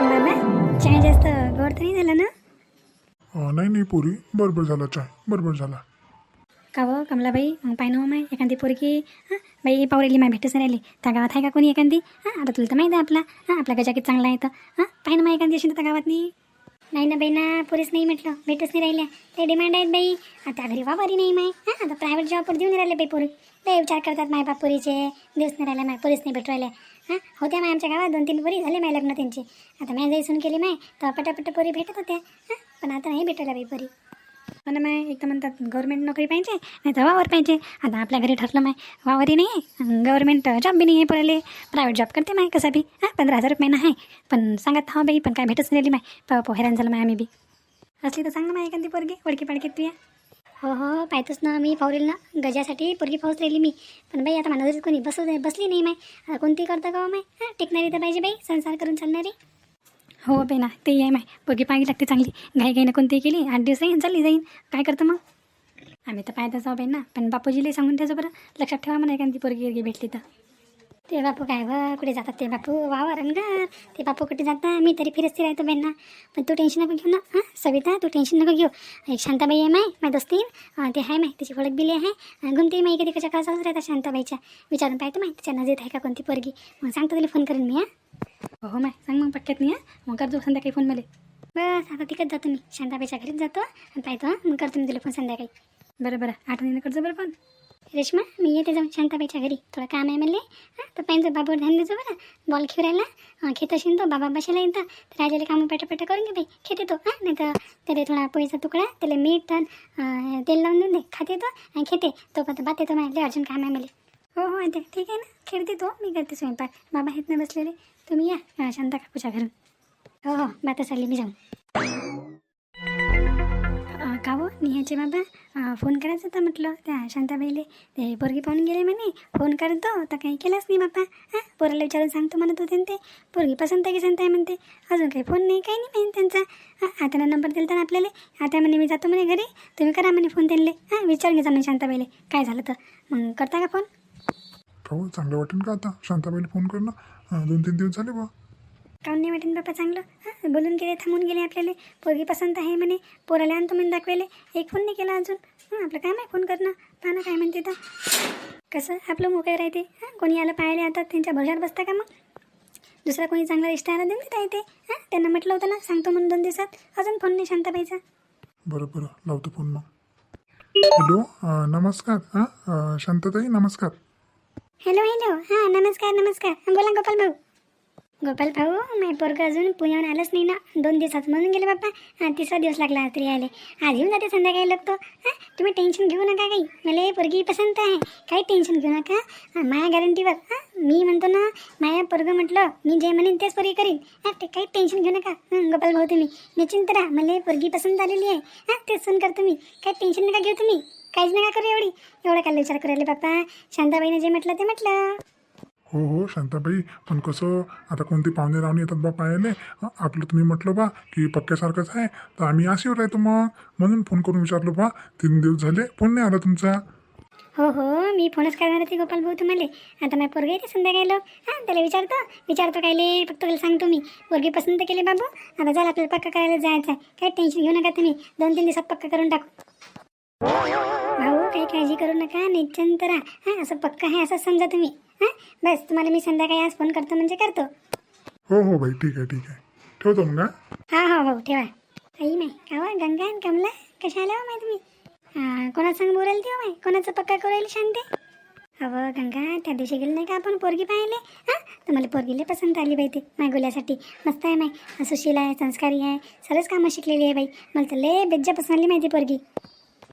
बाबा चाय जास्त गोड तर नाही झालं ना? अं, नाही नाही पोरी. बरोबर झाला चाय बरोबर झाला. का हो कमलाबाई? मग पाय ना माय. एखादी पोरगी हां? बाई पावरेली माय भेटच नाही राहिली. त्या गावात आहे का कोणी एखादी? हां? आता तुला तर माहिती आहे आपला. हां? आपला गजा किती चांगला आहे तर. हां? पाय ना माय एखादी अशी त्या गावात नाही नाही ना बाई ना पुरेच नाही म्हटलं. भेटच नाही राहिल्या. ते डिमांड आहेत बाई. आता घरी वावरी नाही माय. हां आता प्रायव्हेट जॉबवर देऊन राहिले बाई पोरी. लय विचार करतात माय बाप पोरीचे. दिवस नाही राहिल्या माय पोरीच नाही भेटू राहिल्या. हां होत्या माय आमच्या गावात. दोन तीन पोरी झाले माय लग्न त्यांचे. आता मॅ जाई केली माय. तर पटापट पोरी भेटत होत्या. हां पण आता नाही भेटायला बाई पोरी. पण माय एक तर म्हणतात गव्हर्मेंट नोकरी पाहिजे नाही तर वावर पाहिजे. आता आपल्या घरी ठरलं माय वावरही नाही आहे गव्हर्मेंट जॉब बी नाही आहे पोराले प्रायव्हेट जॉब करते माय कसा बी हां पंधरा हजार रुपये महिना आहे पण सांगत हा बाई पण काय भेटच नाही राहिली माय. प हैराण झालं माय आम्ही बी. असली तर सांग ना माय एखादी पोरगी ओळखी तू तुया हो हो पाहतोच ना मी पावरेल ना. गजासाठी पोरगी पाऊस मी. पण बाई आता माझ्या कोणी बसू बसली नाही माय. आता कोणती करतं का हो माय? हां टिकणारी तर पाहिजे बाई संसार करून चालणारी. हो बेना ना ते आहे माय. पोरगी पाहावी लागते चांगली. घाई घाईनं कोणती केली? आठ दिवस येईन चालली जाईन. काय करतं मग? आम्ही तर पाहतच जाऊ बेना ना. पण बापूजीला सांगून ठेवायचं बरं. लक्षात ठेवा म्हणा एखादी पोरगी गिरगी भेटली तर. ते बापू काय व कुठे जातात ते बापू वावर रंगार ते बापू कुठे जाता मी तरी फिरस्ती राहतो बाई पण तू टेन्शन नको घेऊ ना. हां सविता तू टेन्शन नको घेऊ. एक शांताबाई आहे माय माय दोस्तीन ते आहे माय तिची ओळख बिली आहे. अं, घुमते माई कधी कशा चालूच राहतात शांताबाईच्या. विचारून पाहतो माय तिच्या नजरेत आहे का कोणती पोरगी? मग सांगतो तुला फोन करेन मी हां. हो माय. सांग मग पटक्यात मी हां. मग करतो संध्याकाळी फोन मला. बस आता तिकत जातो मी. शांताबाईच्या घरीच जातो. आणि पाहतो मग करतो मी तुला फोन संध्याकाळी. बरं बरं. आठवणीनं करतो बरं पण रेश्मा मी येते जाऊन शांताबाईच्या घरी थोडं काम आहे म्हणले हां तर पाहिजे बाबावर ध्यान देतो बरं बॉल खेळायला खेत असेल तो बाबा बसायला येतं तर राजाला कामं पटापटा करून घे बाई खेते तो हां नाही तर त्याला थोडा पोळीचा तुकडा त्याला मीठ तन तेल लावून देऊन दे खाते तो आणि खेते तो पण बात येतो माझ्या अर्जुन काम आहे मला हो हो ते ठीक आहे ना खेळते तो मी करते स्वयंपाक बाबा आहेत ना बसलेले तुम्ही या शांता काकूच्या घरून हो हो बाता चालली मी जाऊन का हो निहाचे बाबा फोन करायचा होता म्हटलं. त्या शांताबाईले ते पोरगी पाहून गेले म्हणे. फोन करतो तर काही केलाच नाही बापा हां पोराला विचारून सांगतो म्हणत होते ते. पोरगी पसंत आहे की संत आहे म्हणते. अजून काही फोन नाही काही नाही माहीत त्यांचा. हां आता नंबर दिला ना आपल्याला. आता म्हणे मी जातो म्हणे घरी. तुम्ही करा म्हणे फोन त्यांना हां विचारून घ्या म्हणे शांताबाईले. काय झालं तर? मग करता का फोन? हो चांगलं वाटेल का आता? शांताबाईला फोन करणं. दोन तीन दिवस झाले बा काऊन नाही वाटेन बापा चांगलं? हां बोलून गेले थांबून गेले आपल्याला. पोरगी पसंत आहे म्हणे. पोराला आणतो म्हणे दाखवायले एक फोन नाही केला अजून. हां आपलं काम आहे फोन करणं. पाहणं काय म्हणते तर कसं? आपलं मोकळं राहते. हां कोणी आलं पाहायला आता? त्यांच्या भरोशावर बसता का मग? दुसरा कोणी चांगला रिश्ता आला देऊन देता येते हां त्यांना म्हटलं होतं ना सांगतो म्हणून दोन दिवसात. अजून फोन नाही शांताबाईचा बरं बरं. लावतो फोन मग. हॅलो अं, नमस्कार. हां शांतताई नमस्कार. हॅलो हॅलो हां नमस्कार नमस्कार. बोला गोपाल भाऊ. गोपाल भाऊ माझे पोरगं अजून पुण्याहून आलंच नाही ना. दोन दिवसात म्हणून गेले बाप्पा. तिसरा दिवस लागला तरी आले आज येऊन जाते संध्याकाळी लागतो हां तुम्ही टेन्शन घेऊ नका काही. मला हे पोरगी पसंत आहे. काही टेन्शन घेऊ नका. माया गॅरंटीवर हां मी म्हणतो ना माया पोरगं म्हटलं मी जे म्हणेन तेच पोरगी करीन. हां ते काही टेन्शन घेऊ नका. गोपाल भाऊ तुम्ही. निश्चिंत राहा मला हे पोरगी पसंत आलेली आहे. हां तेच सण करतो मी. काही टेन्शन नका घेऊ तुम्ही. काहीच नका करू एवढी. एवढा काय विचार करायला बाप्पा. शांताबाईने जे म्हटलं ते म्हटलं. हो हो शांताबाई पण कसं आता कोणती पाहुणे रावणे येतात बा पायाले? आपलं तुम्ही म्हटलं बा की पक्क्यासारखंच आहे तर आम्ही आशीवर राहतो मग. म्हणून फोन करून विचारलो बा तीन दिवस झाले फोन नाही आला तुमचा. हो हो मी फोनच करणार होते गोपाल भाऊ तुम्हाला. आता माझ्या पोरगे येते संध्याकाळी हां त्याला विचारतो विचारतो कायले फक्त त्याला सांगतो मी. पोरगी पसंत केले बाबू. आता झालं आपल्याला पक्का करायला जायचं आहे काय टेन्शन घेऊ नका तुम्ही. दोन तीन दिवसात पक्का करून टाकू. भाऊ काही काळजी करू नका निश्चिंत राहा हां असं पक्का आहे असं समजा तुम्ही. हां बस तुम्हाला मी संध्याकाळी आज फोन करतो म्हणजे करतो. हो हो बाई ठीक आहे ठीक आहे. ठेवतो मग हां? हा हा हो ठेवा. आई माय कावा गंगा आणि कमला कशा आल्या हो माय तुम्ही? हा, कोणा सांग बोलायला तेव्हा माय? कोणाचं पक्का करायला शांते अवं गंगा त्या दिवशी गेलो नाही का आपण पोरगी पाहिले हां तर मला पोरगीला पसंत आली बाई ते माय गुल्यासाठी मस्त आहे माय. सुशील आहे संस्कारी आहे सर्वच कामं शिकलेली आहे बाई. मला तर लय बेज्जा पसंत आली माहिती पोरगी.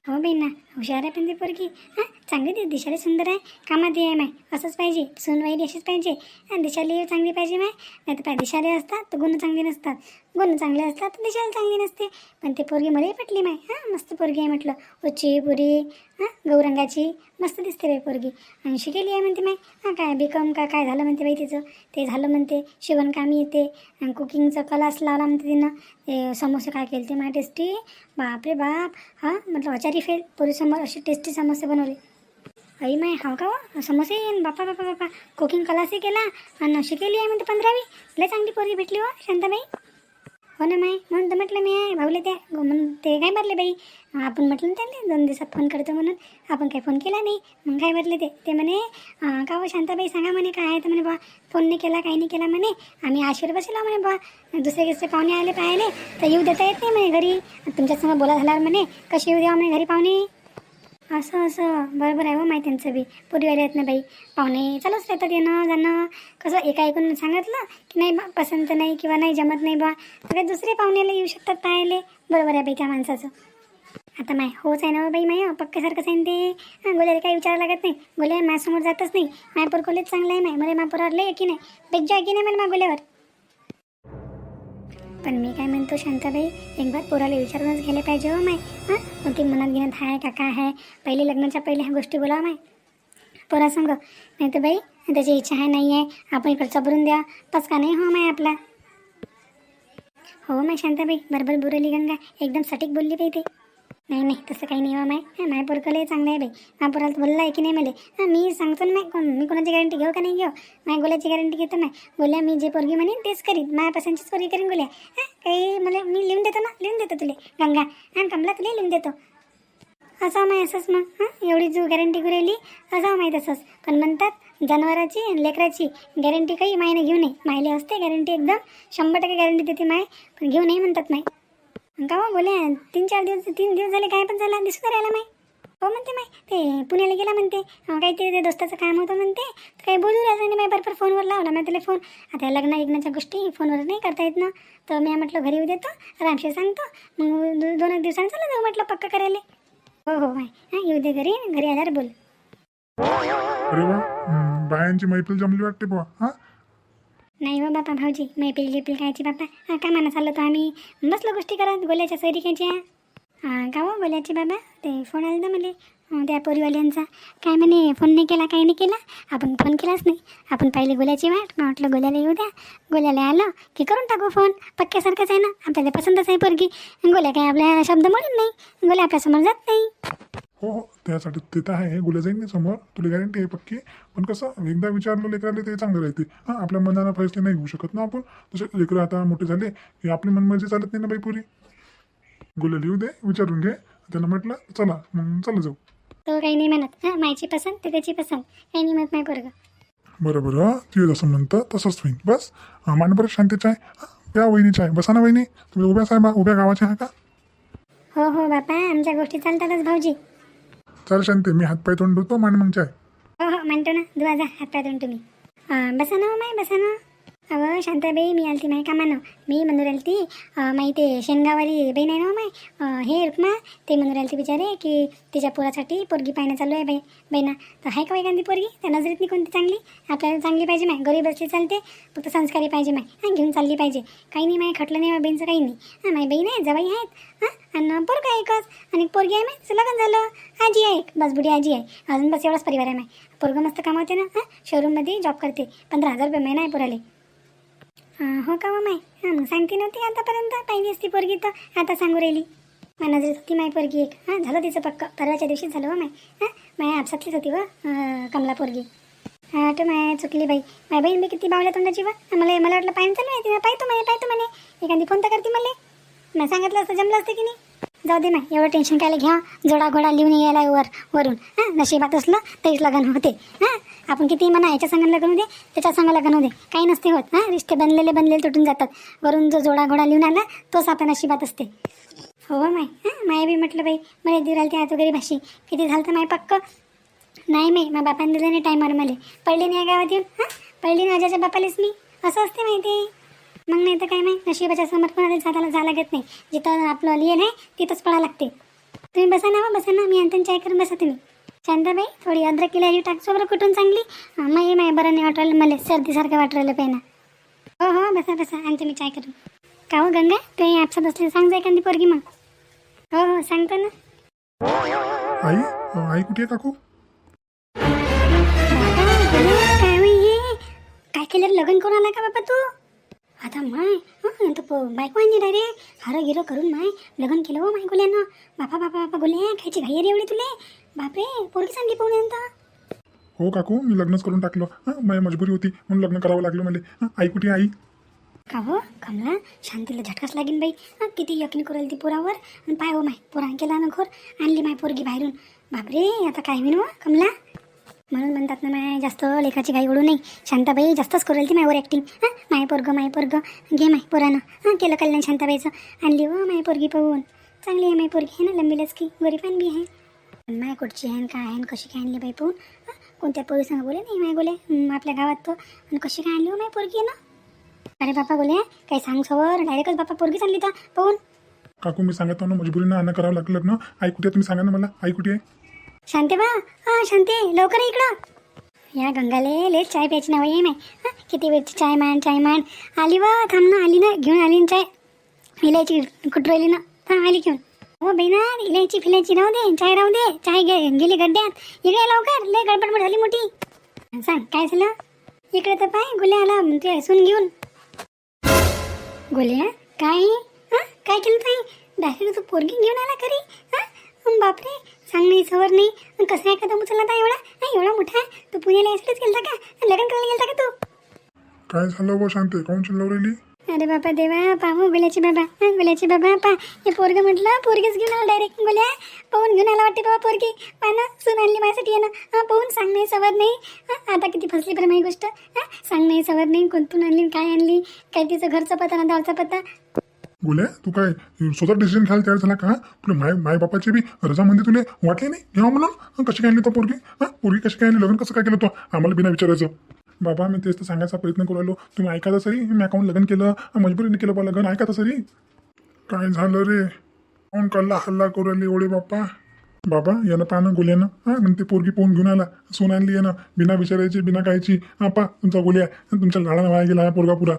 हो बाई ना हुशार आहे पण ती पोरगी. हां चांगली ती दिशाला सुंदर आहे. कामात आहे. माय असंच पाहिजे. सुनवाईली अशीच पाहिजे. आणि दिशाली चांगली पाहिजे माय नाही तर पाय दिशाले असतात तर गुण चांगले नसतात. गुण चांगले असतात तर दिशाला चांगली नसते. पण ते पोरगी मलाही पटली माय हां मस्त पोरगी आहे म्हटलं. उच्ची पुरी हां गौरंगाची. मस्त दिसते बाई पोरगी. आणि शिकेली आहे म्हणते माय हां काय बी कॉम का काय झालं म्हणते बाई तिचं? ते झालं म्हणते. शिवणकामी येते. आणि कुकिंगचा क्लास लावला म्हणते तिनं. ते समोसे काय केले ते माय टेस्टी? बाप रे बाप. हां म्हटलं अचारी फेल समोर अशी टेस्टी समोसे बनवले आई माय हाव का हो? समोसे येईन बापा बापा बापा कुकिंग क्लासही केला आणि शिकेली आहे म्हणते पंधरावी लय चांगली पोरगी भेटली हो शांताबाई हो ना माय म्हणून तर म्हटलं मी आहे भाऊले त्या म्हणून ते काय भरले बाई आपण म्हटलं ना त्याला दोन दिवसात फोन करतो म्हणून आपण काही फोन केला नाही मग काय भरले ते ते म्हणे का हो शांताबाई सांगा म्हणे काय आहे तर म्हणे बा फोन नाही केला काही नाही केला म्हणे आम्ही आशीर्वाद बसला म्हणे बा दुसरे दुसरे पाहुणे आले पाहिले तर येऊ देता येत नाही म्हणे घरी तुमच्यासमोर बोला झाल्यावर म्हणे कसे येऊ द्या म्हणे घरी पाहुणे असं असं. बरोबर आहे हो माहिती त्यांचं बी. पुरीवाले आहेत ना बाई. पाहुणे चालूच राहतात येणं जाणं. कसं एका ऐकून सांगितलं की नाही बा पसंत नाही किंवा नाही जमत नाही बा. तर दुसरे पाहुण्याला येऊ शकतात पाहायले. बरोबर आहे बाई त्या माणसाचं. आता माय होच आहे ना हो बाई माय हो. पक्क्यासारखंच आहे ना ते गोल्याला काही विचारायला लागत नाही. गोल्या माझ्यासमोर जातच नाही. मायपूर कॉलेज चांगलं आहे माय. मला मायपुरावर लय की नाही? बेज्जा की नाही मला मा गोल्यावर. पण मी काय म्हणतो शांताबाई एक बार पोराला विचारूनच गेले पाहिजे हो माय. हां? कोणती मनात घेण्यात आहे का काय आहे पहिले लग्नाच्या पहिले ह्या गोष्टी बोला माय. पोरा सांग. नाही तर बाई त्याची इच्छा आहे नाही आहे आपण इकडचा भरून द्या. पचका नाही हो माय आपला? हो माय शांताबाई बरोबर बुरली गंगा. एकदम सटीक बोलली पाहिजे ते. नाही नाही तसं काही नाही हो माय हां माय पोरकले चांगलं आहे बाई. माय पोराला बोलला आहे की नाही मला? हां मी सांगतो ना कोण मी कोणाची गॅरंटी घेऊ का नाही घेऊ? माय गोल्याची गॅरंटी घेतो नाही गोल्या मी जे पोरगी म्हणेन तेच करीन. माया पसंतचीच पोरगी करीन गोल्या. हां काही मला मी लिहून देतो ना लिहून देतो तुले. गंगा. आणि कमला तुला लिहून देतो. असं माय असंच मग. हां एवढी जो गॅरंटी राहिली. असं माहीत असंच पण म्हणतात जनावराची आणि लेकराची गॅरंटी काही मायने घेऊ नये. मायले असते गॅरंटी एकदम. शंभर टक्के गॅरंटी देते माय. पण घेऊ नाही म्हणतात माय. गावा का बोले तीन चार दिवस तीन दिवस झाले काय पण झाला दिसून राहिला माय हो म्हणते माय ते पुण्याला गेला म्हणते. काहीतरी ते दोस्ताचं काम होतं म्हणते. तर काही बोलू राहिलं नाही माय बरोबर फोनवर लावला. मग त्याला फोन आता लग्न लग्नाच्या गोष्टी फोनवर नाही करता येत ना. तर मी म्हटलं घरी येऊ देतो रामशी सांगतो. मग दोन एक दिवसांनी चला जाऊ म्हटलं पक्का करायला. हो हो माय हां येऊ दे घरी. घरी आल्यावर बोल. अरे वा. बायांची मैफिल जमली वाटते बुवा. हा? नाही हो बापा भाऊजी मैपिल गिपिल खायची बापा. का म्हणा चाललो तो आम्ही बसलो गोष्टी करत गोल्याच्या सैरिकांच्या हां का हो गोल्याचे बाबा ते फोन आलं ना मला. त्या पोरीवाल्यांचा. काय म्हणे फोन नाही केला काही नाही केला? आपण फोन केलाच नाही. आपण पाहिले गोल्याची वाट मग म्हटलं गोल्याला येऊ द्या. गोल्याला आलं की करून टाकू फोन पक्क्यासारखंच आहे ना? आपल्याला पसंतच आहे पोरगी. गोल्या काय आपल्या शब्द म्हणून नाही. गोल्या आपल्यासमोर जात नाही. हो हो त्यासाठी ते तर आहे. गुल्या जाईन नाही समोर. तुला गॅरंटी आहे पक्की? पण कसं एकदा विचारलं लेकराले ते चांगलं राहते. हां आपल्या मनानं फैसले नाही घेऊ शकत ना आपण. तसे लेकरं आता मोठे झाले की आपली मनमर्जी चालत नाही ना बाई पुरी. गुल्या लिहू दे विचारून घे. त्याला म्हटलं चला मग चला जाऊ. तो काही नाही म्हणत. हां मायची पसंत ते त्याची पसंत. काही नाही म्हणत नाही पोरगं. बरं बरं तू जसं म्हणतं तसंच होईन बस मान बरं शांतीचं आहे. हां, त्या वहिनीचं आहे. बसा ना वहिनी. तुम्ही उभ्या साहेबा उभ्या गावाच्या आहे का? हो हो बापा आमच्या गोष्टी चालतातच भाऊजी. चाल शांती मी हातपाय तोंड धुतो मान मग चाय हो हो म्हणतो ना. दुवा जा हात पाय तुम्ही. अं, बसा ना हो माय बसा ना. अहो शांताबाई मी आलती माय कामानं. मी म्हणून आलती. ती माही ते शेनगावाली बहीण आहे ना हो माय? हे रुक्मा ते म्हणून आलती बिचारे की तिच्या पोरासाठी पोरगी पाहणं चालू आहे बाई बहिणा तर आहे का एखादी पोरगी? त्या नजरेतनी कोणती चांगली? आपल्याला चांगली पाहिजे माय. गरीब असली चालते फक्त संस्कारी पाहिजे माय. हां घेऊन चालली पाहिजे. काही नाही माय खटलं नाही माय बहीणचं काही नाही. हां माय बहीण आहे जवाई आहेत. हां आणि पोरगा एकच. आणि एक पोरगी आहे माय लग्न झालं. आजी आहे बस बुडी आजी आहे. अजून बस एवढाच परिवार आहे माय. पोरगं मस्त कामावते ना? हां शोरूममध्ये जॉब करते. पंधरा हजार रुपये महिना आहे पोराले. हां हो का मग माय हां मग सांगते नव्हती आतापर्यंत. पाहिजे असती पोरगी तर आता सांगू राहिली. माय नजरेत होती माय पोरगी एक. हां झालं तिचं पक्क. परवाच्या दिवशीच झालं हो माय. हां माय आपसातलीच होती व कमला पोरगी. हां तर माय चुकली बाई. माय बहीण मी किती बावल्या तोंडाची व. मला मला वाटलं पाहिजे चालू आहे तिला पाहतो म्हणे पाहतो म्हणे. एखादी फोन तर करते मला. मग सांगितलं असतं जमलं असतं की नाही? जाऊ दे ना एवढं टेन्शन कायला घ्या. जोडा घोडा लिहून यायला वर वरून. हां नशिबात असलं तरीच लग्न होते. हां आपण किती म्हणा याच्या संग लग्न होऊ दे त्याच्या संग लग्न होऊ दे. काही नसते होत ना रिश्ते बनलेले बनलेले तुटून जातात. वरून जो जोडा घोडा लिहून आला तोच आपल्या नशिबात असते. हो, हो माय हां? माय बी म्हटलं बाई मला दिराल त्या वगैरे भाषी किती झालं तर माय पक्क? नाही माई मा बापाने दिलं नाही टायमावर मला. पडले नाही या गावात येऊन हां? पडली नाही आजाच्या बापालेच मी. असं असते माहिती मग नाही तर काय नाही नशिबाच्या समोर कोणाला जाताला जा लागत नाही. जिथं आपलं लिहिलं आहे तिथंच पळा लागते. तुम्ही बसा ना मग बसा ना. मी अंतन चाय करून बसा तुम्ही. शांताबाई थोडी अद्रक केली टाकसो बरं कुठून चांगली? अं, माई माय बरं नाही वाटलं मला सर्दीसारखं वाटलं पेना. हो हो बसा बसा आणि तुम्ही चाय करून. का हो गंगा? तू आपसात असले सांग जा एखादी पोरगी मग. हो हो सांगतो ना. आई आई कुठे काकू? काय होई हे? काय केलं? लग्न करून आला का बाबा तू? आता माय हं, तो प- बायको आणली डायरेक्ट हारं गिरं करून माय लग्न केलं हो माय गोल्यानं. बापा बापा बापा गोल्या खायची घाई रे एवढी तुले. बापरे पोरगी चांगली पाहून येतं हो काकू मी लग्नच करून टाकलं. हां माझी मजबुरी होती म्हणून लग्न करावं लागलं मला. हां आई कुठे आई? का हो? कमला शांतीला झटकाच लागेल बाई. हं, किती यकीन करेल ती पोरावर. आणि पाय हो माय पोरान केला ना घोर. आणली माय पोरगी बाहेरून. बापरे आता काय होईन व कमला? म्हणून म्हणतात ना माय जास्त लेखाची घाई ओढू नाही शांताबाई जास्तच करेल ती मायवर ॲक्टिंग हां? माय पोरग माय पोरग. घे माय पोरानं. हां? केलं कल्याण शांताबाईचं. आणली व माय पोरगी पाहून. चांगली आहे माय पोरगी. आहे ना लंबी लचकी. गरीबान बी आहे. पण माय कुठची आहे काय आहे कशी काय आणली बाई पाहून? कोणत्या पोरी सांग बोले नाही माय बोले आपल्या गावात तो. आणि कशी काय आणली हो माय पोरगी ना? अरे बापा बोले काही सांग सवर. डायरेक्टच बापा पोरगी चालली तर. पाहून. काकू मी सांगत ना मजबुरीनं आणणं करावं लागलं ना. आई कुठे तुम्ही सांगा ना मला. आई कुठे आहे? शांते बा. हा शांते लवकर इकडं. या गंगाले लेट चाय प्यायची नाव ये माय किती वेळची चाय मान चाय मान. आली वा थांब ना आली ना घेऊन आली ना चाय. इलायची कुठं ना? थांब आली घेऊन. हो बेना इलायची फिलायची राहू दे चाय राहू दे. चाय गे गेली गड्ड्यात. इकडे लवकर लय गडबड झाली मोठी. सांग काय झालं? इकडे तर पाय गुल्या आला ते हसून घेऊन. गुल्या काय? हा काय केलं ताई? डायरेक्ट तू पोरगी घेऊन आला खरी हा बापरे. सांग नाही सवर नाही अन् कसा आहे का उचलला आता एवढा? हा, एवढा मोठा? तू पुण्याला यायसाठीच गेलता का? लग्न करायला गेलता का तू? काय झालं व शांते? काऊन चिल्लाव राहिली? अरे बाबा देवा पाहू गोल्याची बाबा. हा गोल्याची बाबा पा. हे पोरग म्हटलं पोरगीच घेऊन आला डायरेक्ट गोल्या पाहून घेऊन आला वाटते बाबा पोरगी. पा ना सून आणली माझ्यासाठी आहे ना हा पाहून सांग नाही सवर नाही हा आता किती फसली बरं माझी गोष्ट. हा सांग नाही सवर नाही कोणतून आणली काय आणली काय तिचं घरचा पत्ता ना दावचा पत्ता बोले तू काय स्वतः डिसिजन घ्यायला तयार झाला का? तुला माय माय बापाची बी रजामध्ये तुला वाटले नाही? घ्यावं म्हणून? कशी काय आणली तो पोरगी? हां पोरगी कशी काय लग्न कसं काय केलं तो? आम्हाला बिना विचारायचं. बाबा मी तेच तर सांगायचा प्रयत्न करू राहिलो. तुम्ही ऐका तर सरी मी अकाउंट लग्न केलं. मजबुरीने केलं बा लग्न. ऐका तर सरी काय झालं रे? कोण कल्ला हल्ला करू राहिली एवढे बाप्पा बाबा यानं पानं गोल्यानं हां ते पोरगी पोहून घेऊन आला. सोन आणली यानं. बिना विचारायची बिना कायची हा पा तुमचा गोल्या तुमच्या लाडानं वाया गेला हा पोरगा पुरा.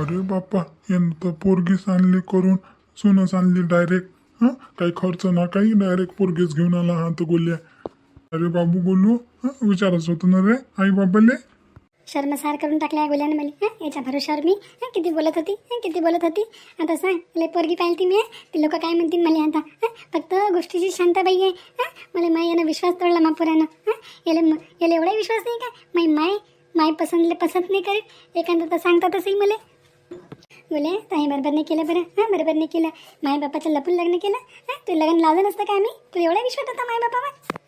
अरे बाप्पा यानं तर पोरगीच आणली करून सोनच आणली डायरेक्ट हां? काही खर्च ना काही डायरेक्ट पोरगीच घेऊन आला हा तर गोल्या. अरे बाबू गोलू हां? विचारच होतं ना रे आई बाबाले? शर्मसार करून टाकल्या गोल्यानं मला हां? याच्या भरोशावर मी हां? किती बोलत होती हां? किती बोलत होती? आता सांग लय पोरगी पाहिली ती मी ती लोक काय म्हणतील मला आता फक्त गोष्टीची शांताबाई आहे हां? मला माय यानं विश्वास तोडला मापुरानं हां? याला म- याला एवढा विश्वास नाही का? माय माय माय पसंतले पसंत नाही करीत एखादं तर सांगतातच मला. बोले ताई बरोबर नाही केलं बरं. हां बरोबर नाही केलं. माय बापाचं लपून लग्न केलं. हां तू लग्न लावलं नसतं का आम्ही? तुला एवढा विश्वास होता माय बापावर?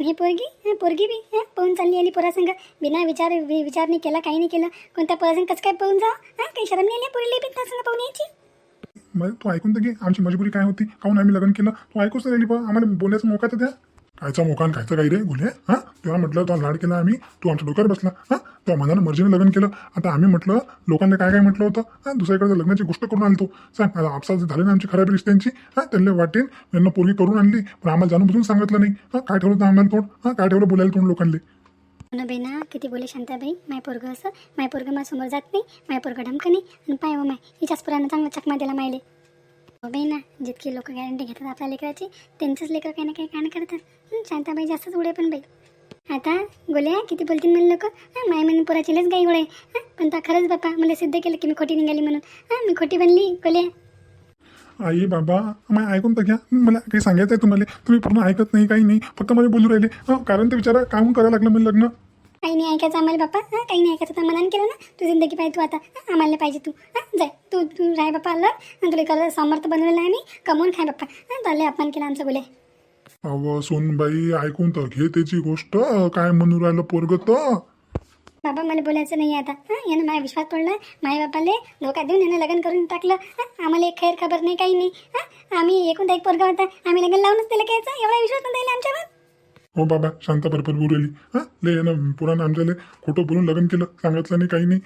हे पोरगी हां पोरगी बी हां पाहून चालली आली पोरासंग बिना विचार विचार नाही केला काही नाही केलं. कोणत्या पोरासंग कसं काय पाहून जा हां काही शरम नाही आली पोरीला बी त्यासंग पाहून यायची? मग तू ऐकून तर घे. आमची मजबुरी काय होती? काहून आम्ही लग्न केलं? तू ऐकूच राहिली बा. आम्हाला बोलण्याचा मोका तर द्या. कायचा मोकान कायचं काही रे गुन्हे? हां? तेव्हा म्हटलं तो लाड केला आम्ही तू आमच्या डोक्यावर बसला. हां? त्या मनानं मर्जीने लग्न केलं. आता आम्ही म्हटलं लोकांना काय काय म्हटलं होतं? हां? दुसऱ्याकडे लग्नाची गोष्ट करून आणतो सांग आता आपसात झाले ना आमची खराब रिश्त्यांची? हां? त्यांना वाटेन यांना पोरगी करून आणली पण आम्हाला जाणून बुजून सांगितलं नाही. हां? काय ठेवलं आम्हाला तोंड? हां? काय ठेवलं बोलायला तोंड लोकांनी ना बेना किती बोले शांताबाई? माय पोरगं असं माय पोरगं माझ्यासमोर जात नाही माय पोरगं ढमकं नाही आणि पाय व माय हिच्याच पुरानं चांगला चकमा दिला मायले. बाई ना जितकी लोक गॅरंटी घेतात आपल्या लेकराची त्यांचंच लेकर काही ना काही काणं करतात. शांताबाई जास्तच उडे पण बाई. आता गोल्या किती बोलतील म्हणून लोक? माय म्हणून पोराची लस गाई गोळे. पण ता खरंच बापा मला सिद्ध केलं की मी खोटी निघाली म्हणून. हां मी खोटी बनली गोल्या. आई बाबा मग ऐकून तर घ्या. मला काही सांगायचं आहे तुम्हाला. तुम्ही पूर्ण ऐकत नाही काही नाही फक्त मला बोलू राहिले. कारण ते विचारा काम करायला लागलं मला लग्न. काही नाही ऐकायचं आम्हाला बाप्पा हां? काही नाही ऐकायचं तर मनाने केलं ना? तू जिंदगी पाहिजे तू आता हां? आम्हाला नाही पाहिजे तू हां? जाय तू तू राय बाप्पा आलं. आणि तुला कर समर्थ बनवलेलं आहे मी कमवून खाय बाप्पा. हां चालले अपमान केला आमचा बोले अव सोनबाई ऐकून तर घे त्याची गोष्ट. काय म्हणून राहिलं पोरग तर? बाबा मला बोलायचं नाही आता. हां यानं माझा विश्वास पडला माय बापाले धोका देऊन यानं लग्न करून टाकलं. हां आम्हाला एक खैर खबर नाही काही नाही. हां आम्ही एकूण एक पोरगा होता. आम्ही लग्न लावूनच त्याला घ्यायचं. एवढा विश्वास याला आमच्यावर. हो बाबा शांता बरोबर बोलली हां? लय यानं पुराण आमच्याला खोटं बोलून लग्न केलं. सांगितलं नाही काही नाही.